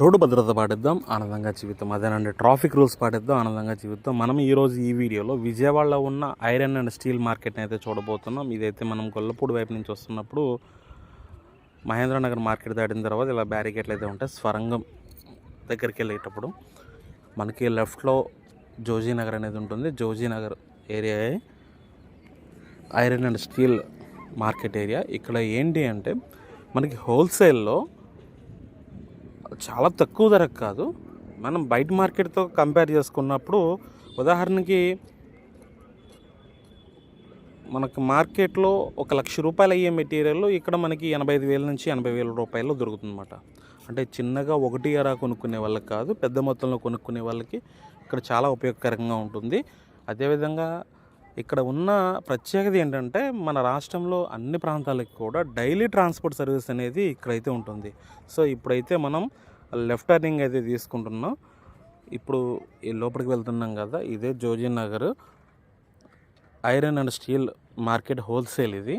Road భద్రత పాటిద్దాం ఆనందంగా జీవితం. అదేనండి ట్రాఫిక్ రూల్స్ పాటిద్దాం ఆనందంగా జీవితం. మనం ఈరోజు ఈ వీడియోలో విజయవాడలో ఉన్న ఐరన్ అండ్ స్టీల్ మార్కెట్ని అయితే చూడబోతున్నాం. ఇదైతే మనం గొల్లపూడి వైపు నుంచి వస్తున్నప్పుడు మహేంద్రనగర్ మార్కెట్ దాటిన తర్వాత ఇలా బ్యారికేట్లు అయితే ఉంటాయి. స్వరంగం దగ్గరికి వెళ్ళేటప్పుడు మనకి లెఫ్ట్లో జోజీనగర్ అనేది ఉంటుంది. Jojinagar area iron and steel market area. ఇక్కడ ఏంటి అంటే మనకి హోల్సేల్లో చాలా తక్కువ ధరకు కాదు. మనం బయట మార్కెట్తో కంపేర్ చేసుకున్నప్పుడు ఉదాహరణకి మనకు మార్కెట్లో ఒక లక్ష రూపాయలు అయ్యే మెటీరియల్ ఇక్కడ మనకి ఎనభై ఐదు వేల నుంచి ఎనభై వేల రూపాయలు దొరుకుతుందన్నమాట. అంటే చిన్నగా ఒకటి అరా కొనుక్కునే వాళ్ళకి కాదు పెద్ద మొత్తంలో కొనుక్కునే వాళ్ళకి ఇక్కడ చాలా ఉపయోగకరంగా ఉంటుంది. అదేవిధంగా ఇక్కడ ఉన్న ప్రత్యేకత ఏంటంటే మన రాష్ట్రంలో అన్ని ప్రాంతాలకు కూడా డైలీ ట్రాన్స్పోర్ట్ సర్వీస్ అనేది ఇక్కడైతే ఉంటుంది. సో ఇప్పుడైతే మనం లెఫ్ట్ టర్నింగ్ అయితే తీసుకుంటున్నాం. ఇప్పుడు ఈ లోపలికి వెళ్తున్నాం కదా ఇదే Joji Nagar. Iron and steel market wholesale ఇది.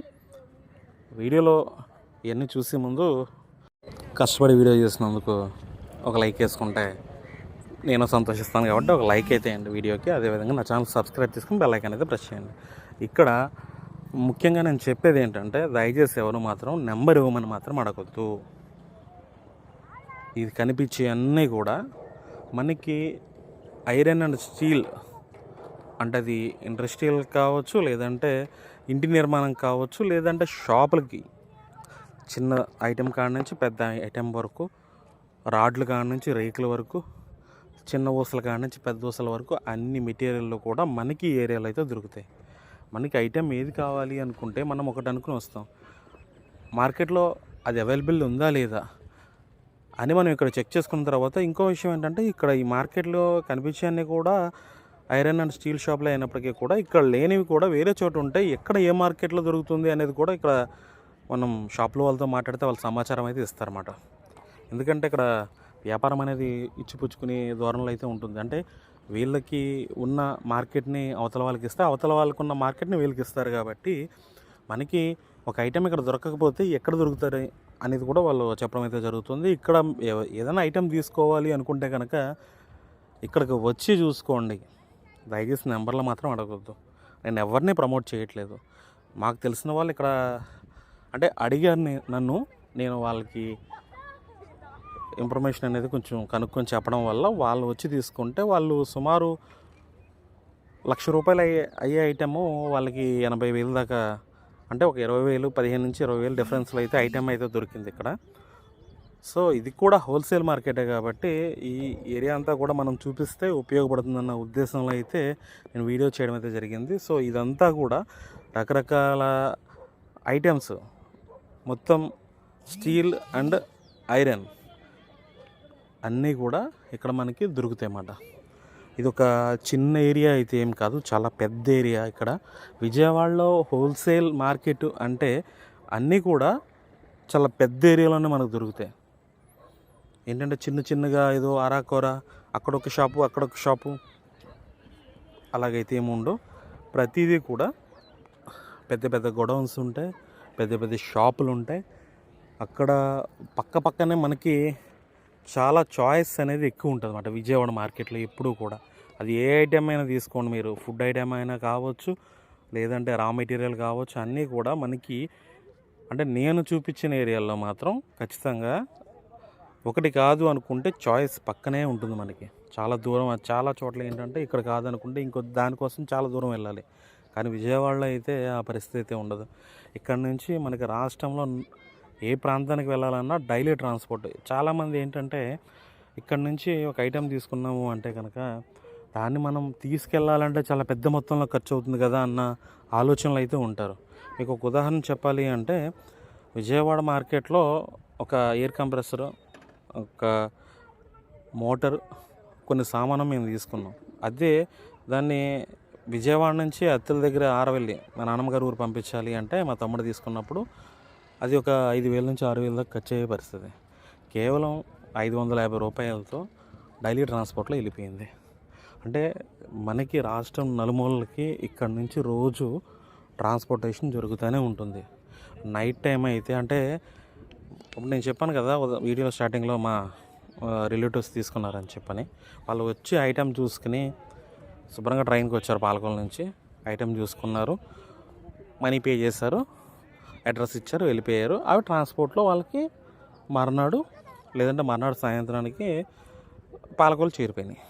వీడియోలో ఇవన్నీ చూసే ముందు కష్టపడి వీడియో చేసినందుకు ఒక లైక్ వేసుకుంటే నేను సంతోషిస్తాను కాబట్టి ఒక లైక్ అయితే అండి వీడియోకి. అదేవిధంగా నా ఛానల్ సబ్స్క్రైబ్ చేసుకుని బెల్ ఐకాన్ అయితే ప్రెస్ చేయండి. ఇక్కడ ముఖ్యంగా నేను చెప్పేది ఏంటంటే దయచేసి ఎవరు మాత్రం నెంబర్ ఇవ్వమని మాత్రం అడగొద్దు. ఇది కనిపించే అన్నీ కూడా మనకి ఐరన్ అండ్ స్టీల్ అంటే అది ఇండస్ట్రియల్ కావచ్చు లేదంటే ఇంటి నిర్మాణం కావచ్చు లేదంటే షాపులకి చిన్న ఐటెం కాడ నుంచి పెద్ద ఐటెం వరకు రాడ్లు కాడ నుంచి రేకుల వరకు చిన్న ఊసల కాడ నుంచి పెద్ద ఊసల వరకు అన్ని మెటీరియల్లు కూడా మనకి ఏరియాలో అయితే దొరుకుతాయి. మనకి ఐటెం ఏది కావాలి అనుకుంటే మనం ఒకటి అనుకుని వస్తాం. మార్కెట్లో అది అవైలబుల్ ఉందా లేదా అని మనం ఇక్కడ చెక్ చేసుకున్న తర్వాత ఇంకో విషయం ఏంటంటే ఇక్కడ ఈ మార్కెట్లో కనిపించేవన్నీ కూడా ఐరన్ అండ్ స్టీల్ షాప్లో అయినప్పటికీ కూడా ఇక్కడ లేనివి కూడా వేరే చోట ఉంటాయి. ఎక్కడ ఏ మార్కెట్లో దొరుకుతుంది అనేది కూడా ఇక్కడ మనం షాప్లో వాళ్ళతో మాట్లాడితే వాళ్ళ సమాచారం అయితే ఇస్తారన్నమాట. ఎందుకంటే ఇక్కడ వ్యాపారం అనేది ఇచ్చిపుచ్చుకునే ధోరణిలో అయితే ఉంటుంది. అంటే వీళ్ళకి ఉన్న మార్కెట్ని అవతల వాళ్ళకి ఇస్తే అవతల వాళ్ళకు ఉన్న మార్కెట్ని వీళ్ళకి ఇస్తారు కాబట్టి మనకి ఒక ఐటెం ఇక్కడ దొరకకపోతే ఎక్కడ దొరుకుతారు అనేది కూడా వాళ్ళు చెప్పడం అయితే జరుగుతుంది. ఇక్కడ ఏదైనా ఐటెం తీసుకోవాలి అనుకుంటే కనుక ఇక్కడికి వచ్చి చూసుకోండి. దయచేసి నెంబర్లో మాత్రం అడగొద్దు. నేను ఎవరిని ప్రమోట్ చేయట్లేదు. మాకు తెలిసిన వాళ్ళు ఇక్కడ అంటే అడిగారు నన్ను. నేను వాళ్ళకి ఇన్ఫర్మేషన్ అనేది కొంచెం కనుక్కొని చెప్పడం వల్ల వాళ్ళు వచ్చి తీసుకుంటే వాళ్ళు సుమారు లక్ష రూపాయలు అయ్యే అయ్యే ఐటెము వాళ్ళకి ఎనభై వేలు దాకా అంటే ఒక ఇరవై వేలు పదిహేను నుంచి ఇరవై వేలు డిఫరెన్స్లో అయితే ఐటెం అయితే దొరికింది ఇక్కడ. సో ఇది కూడా హోల్సేల్ మార్కెటే కాబట్టి ఈ ఏరియా అంతా కూడా మనం చూపిస్తే ఉపయోగపడుతుందన్న ఉద్దేశంలో అయితే నేను వీడియో చేయడం అయితే జరిగింది. సో ఇదంతా కూడా రకరకాల ఐటమ్స్ మొత్తం స్టీల్ అండ్ ఐరన్. అన్నీ కూడా ఇక్కడ మనకి దొరుకుతాయి అన్నమాట ఇది ఒక చిన్న ఏరియా అయితే ఏం కాదు చాలా పెద్ద ఏరియా ఇక్కడ. విజయవాడలో హోల్సేల్ మార్కెట్ అంటే అన్నీ కూడా చాలా పెద్ద ఏరియాలోనే మనకు దొరుకుతాయి. ఏంటంటే చిన్న చిన్నగా ఏదో అరాకొర అక్కడొక షాపు అక్కడొక షాపు అలాగైతే ఏముండవు ప్రతిదీ కూడా పెద్ద పెద్ద గొడౌన్స్ ఉంటాయి పెద్ద పెద్ద షాపులు ఉంటాయి. అక్కడ పక్క పక్కనే మనకి చాలా చాయిస్ అనేది ఎక్కువ ఉంటుంది అన్నమాట విజయవాడ మార్కెట్లో ఎప్పుడూ కూడా. అది ఏ ఐటెం అయినా తీసుకోండి మీరు. ఫుడ్ ఐటెం అయినా కావచ్చు లేదంటే రా మెటీరియల్ కావచ్చు అన్నీ కూడా మనకి అంటే నేను చూపించిన ఏరియాలో మాత్రం ఖచ్చితంగా ఒకటి కాదు అనుకుంటే చాయిస్ పక్కనే ఉంటుంది మనకి. చాలా దూరం చాలా చోట్ల ఏంటంటే ఇక్కడ కాదనుకుంటే ఇంకో దానికోసం చాలా దూరం వెళ్ళాలి. కానీ విజయవాడలో అయితే ఆ పరిస్థితి అయితే ఉండదు. ఇక్కడ నుంచి మనకి రాష్ట్రంలో ఏ ప్రాంతానికి వెళ్ళాలన్నా డైలీ ట్రాన్స్పోర్ట్. చాలామంది ఏంటంటే ఇక్కడ నుంచి ఒక ఐటెం తీసుకున్నాము అంటే కనుక దాన్ని మనం తీసుకెళ్ళాలంటే చాలా పెద్ద మొత్తంలో ఖర్చు అవుతుంది కదా అన్న ఆలోచనలు అయితే ఉంటారు. మీకు ఒక ఉదాహరణ చెప్పాలి అంటే విజయవాడ మార్కెట్లో ఒక ఎయిర్ కంప్రెసర్ ఒక మోటార్ కొన్ని సామాను మేము తీసుకున్నాం. అదే దాన్ని విజయవాడ నుంచి అత్తల దగ్గర ఆరవెల్లి మా నాన్నమ్మగారు ఊరు పంపించాలి అంటే మా తమ్ముడు తీసుకున్నప్పుడు అది ఒక ఐదు వేల నుంచి ఆరు వేల దాకా ఖర్చు అయ్యే పరిస్థితి. కేవలం ఐదు వందల యాభై రూపాయలతో డైలీ ట్రాన్స్పోర్ట్లో వెళ్ళిపోయింది. అంటే మనకి రాష్ట్రం నలుమూలలకి ఇక్కడ నుంచి రోజు ట్రాన్స్పోర్టేషన్ జరుగుతూనే ఉంటుంది. నైట్ టైం అయితే అంటే ఇప్పుడు నేను చెప్పాను కదా వీడియో స్టార్టింగ్లో మా రిలేటివ్స్ తీసుకున్నారని చెప్పని. వాళ్ళు వచ్చి ఐటెం చూసుకుని శుభ్రంగా ట్రైన్కి వచ్చారు పాలకొల నుంచి. ఐటెం చూసుకున్నారు. మనీ పే చేశారు. అడ్రస్ ఇచ్చారు వెళ్ళిపోయారు. అవి ట్రాన్స్పోర్ట్లో వాళ్ళకి మర్నాడు లేదంటే మర్నాడు సాయంత్రానికి పాలకొలు చేరిపోయినాయి.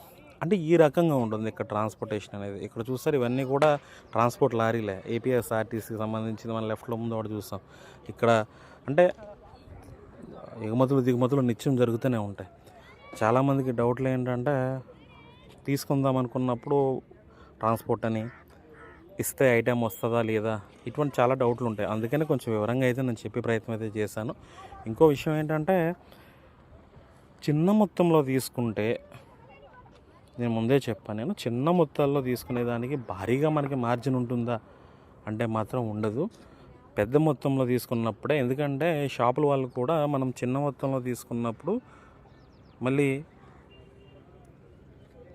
అంటే ఈ రకంగా ఉంటుంది ఇక్కడ ట్రాన్స్పోర్టేషన్ అనేది. ఇక్కడ చూస్తారు ఇవన్నీ కూడా ట్రాన్స్పోర్ట్ లారీలే. ఏపీఎస్ఆర్టీసీకి సంబంధించింది మన లెఫ్ట్లో ముందు ఒకటి చూస్తాం. ఇక్కడ అంటే ఎగుమతులు దిగుమతులు నిత్యం జరుగుతూనే ఉంటాయి. చాలామందికి డౌట్లు ఏంటంటే తీసుకుందాం అనుకున్నప్పుడు ట్రాన్స్పోర్ట్ అని ఇస్తే ఐటెం వస్తుందా లేదా? ఇటువంటి చాలా డౌట్లు ఉంటాయి. అందుకని కొంచెం వివరంగా అయితే నేను చెప్పే ప్రయత్నం అయితే చేశాను. ఇంకో విషయం ఏంటంటే చిన్న మొత్తంలో తీసుకుంటే నేను ముందే చెప్పాను నేను చిన్న మొత్తాల్లో తీసుకునేదానికి భారీగా మనకి మార్జిన్ ఉంటుందా? అంటే మాత్రం ఉండదు. పెద్ద మొత్తంలో తీసుకున్నప్పుడే ఎందుకంటే షాపుల వాళ్ళు కూడా మనం చిన్న మొత్తంలో తీసుకున్నప్పుడు మళ్ళీ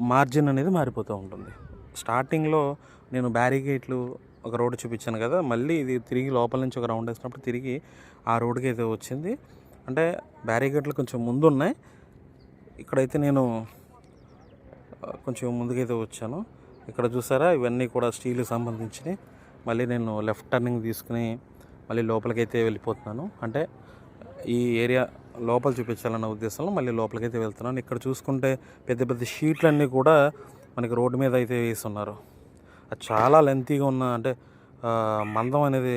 మార్జిన్ అనేది మారిపోతూ ఉంటుంది. స్టార్టింగ్లో నేను బ్యారిగేట్లు ఒక రోడ్డు చూపించాను కదా మళ్ళీ ఇది తిరిగి లోపల నుంచి ఒక రౌండ్ వేసినప్పుడు తిరిగి ఆ రోడ్డుకి అయితే వచ్చింది. అంటే బ్యారిగేట్లు కొంచెం ముందు ఉన్నాయి ఇక్కడైతే నేను కొంచెం ముందుకైతే వచ్చాను. ఇక్కడ చూసారా ఇవన్నీ కూడా స్టీల్కి సంబంధించినవి. మళ్ళీ నేను లెఫ్ట్ టర్నింగ్ తీసుకుని మళ్ళీ లోపలికైతే వెళ్ళిపోతున్నాను. అంటే ఈ ఏరియా లోపల చూపించాలన్న ఉద్దేశంలో మళ్ళీ లోపలికైతే వెళ్తున్నాను. ఇక్కడ చూసుకుంటే పెద్ద పెద్ద షీట్లన్నీ కూడా మనకి రోడ్డు మీద అయితే వేస్తున్నారు చాలా లెంతీగా ఉన్న అంటే మందం అనేది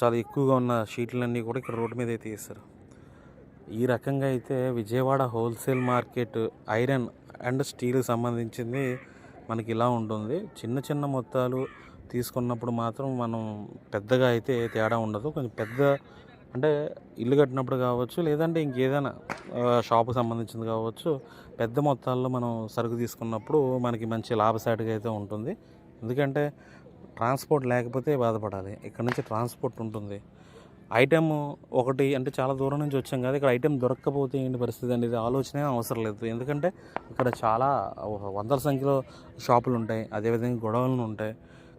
చాలా ఎక్కువగా ఉన్న షీట్లన్నీ కూడా ఇక్కడ రోడ్డు మీద అయితే వేస్తారు ఈ రకంగా అయితే Vijayawada wholesale market iron and steel సంబంధించింది మనకి ఇలా ఉంటుంది. చిన్న చిన్న మొత్తాలు తీసుకున్నప్పుడు మాత్రం మనం పెద్దగా అయితే తేడా ఉండదు. కొంచెం పెద్ద అంటే ఇల్లు కట్టినప్పుడు కావచ్చు లేదంటే ఇంకేదైనా షాపు సంబంధించింది కావచ్చు పెద్ద మొత్తాల్లో మనం సరుకు తీసుకున్నప్పుడు మనకి మంచి లాభసాటిగా అయితే ఉంటుంది. ఎందుకంటే ట్రాన్స్పోర్ట్ లేకపోతే బాధపడాలి. ఇక్కడ నుంచి ట్రాన్స్పోర్ట్ ఉంటుంది. ఐటెం ఒకటి అంటే చాలా దూరం నుంచి వచ్చాం కదా ఇక్కడ ఐటెం దొరక్కపోతే ఏంటి పరిస్థితి అనేది ఆలోచనే అవసరం లేదు. ఎందుకంటే ఇక్కడ చాలా వందల సంఖ్యలో షాపులు ఉంటాయి అదేవిధంగా గొడవలు ఉంటాయి.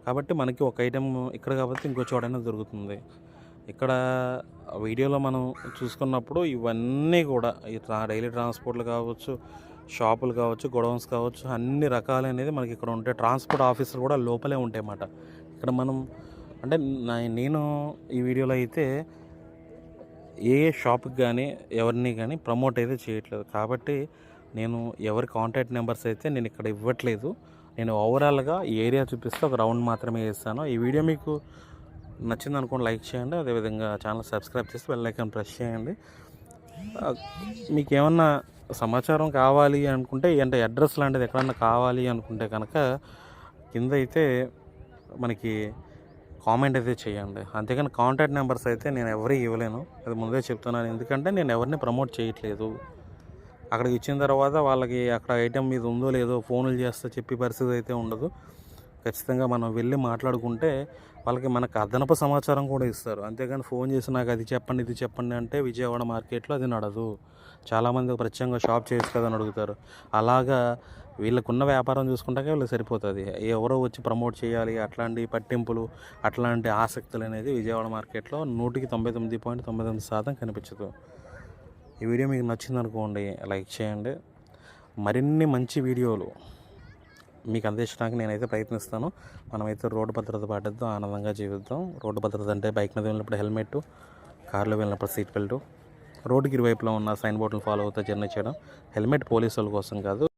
కాబట్టి మనకి ఒక ఐటెం ఇక్కడ కాబట్టి ఇంకో చోటైనా దొరుకుతుంది. ఇక్కడ వీడియోలో మనం చూసుకున్నప్పుడు ఇవన్నీ కూడా ఈ ట్రా డైలీ ట్రాన్స్పోర్ట్లు కావచ్చు షాపులు కావచ్చు గొడవన్స్ కావచ్చు అన్ని రకాలు అనేది మనకి ఇక్కడ ఉంటాయి ట్రాన్స్పోర్ట్ ఆఫీసులు కూడా లోపలే ఉంటాయి అన్నమాట ఇక్కడ మనం అంటే నేను ఈ వీడియోలో అయితే ఏ షాప్కి కానీ ఎవరిని కానీ ప్రమోట్ అయితే చేయట్లేదు. కాబట్టి నేను ఎవరి కాంటాక్ట్ నెంబర్స్ అయితే నేను ఇక్కడ ఇవ్వట్లేదు. నేను ఓవరాల్గా ఈ ఏరియా చూపిస్తే ఒక రౌండ్ మాత్రమే వేస్తాను. ఈ వీడియో మీకు నచ్చింది అనుకోండి లైక్ చేయండి. అదేవిధంగా ఛానల్ సబ్స్క్రైబ్ చేసి బెల్ ఐకాన్ ప్రెస్ చేయండి. మీకు ఏమన్నా సమాచారం కావాలి అనుకుంటే అంటే అడ్రస్ లాంటిది ఎక్కడన్నా కావాలి అనుకుంటే కనుక కింద అయితే మనకి కామెంట్ అయితే చేయండి. అంతేకాని కాంటాక్ట్ నెంబర్స్ అయితే నేను ఎవరికి ఇవ్వలేను. అది ముందే చెప్తున్నాను. ఎందుకంటే నేను ఎవరిని ప్రమోట్ చేయట్లేదు. అక్కడికి ఇచ్చిన తర్వాత వాళ్ళకి అక్కడ ఐటెం మీద ఉందో లేదో ఫోన్లు చేస్తే చెప్పే పరిస్థితి అయితే ఉండదు. ఖచ్చితంగా మనం వెళ్ళి మాట్లాడుకుంటే వాళ్ళకి మనకు అదనపు సమాచారం కూడా ఇస్తారు. అంతేగాని ఫోన్ చేసి నాకు అది చెప్పండి ఇది చెప్పండి అంటే విజయవాడ మార్కెట్లో అది నడదు. చాలామంది ప్రత్యేకంగా షాప్ చేయొచ్చు కదా అని అడుగుతారు. అలాగా వీళ్ళకున్న వ్యాపారం చూసుకుంటాకే వీళ్ళు సరిపోతుంది. ఎవరో వచ్చి ప్రమోట్ చేయాలి అట్లాంటి పట్టింపులు అట్లాంటి ఆసక్తులు అనేది విజయవాడ మార్కెట్లో నూటికి తొంభై తొమ్మిది పాయింట్ తొంభై తొమ్మిది శాతం కనిపించదు. ఈ వీడియో మీకు నచ్చింది అనుకోండి లైక్ చేయండి. మరిన్ని మంచి వీడియోలు మీకు అందించడానికి నేనైతే ప్రయత్నిస్తాను. మనమైతే రోడ్డు భద్రత పాటిద్దాం ఆనందంగా జీవిద్దాం. రోడ్డు భద్రత అంటే బైక్ మీద వెళ్ళినప్పుడు హెల్మెట్ కార్లో వెళ్ళినప్పుడు సీట్ బెల్ట్. రోడ్డుకి ఇరువైపులో ఉన్న సైన్ బోర్డులు ఫాలో అవుతూ జర్నీ చేయడం. హెల్మెట్ పోలీసుల కోసం కాదు.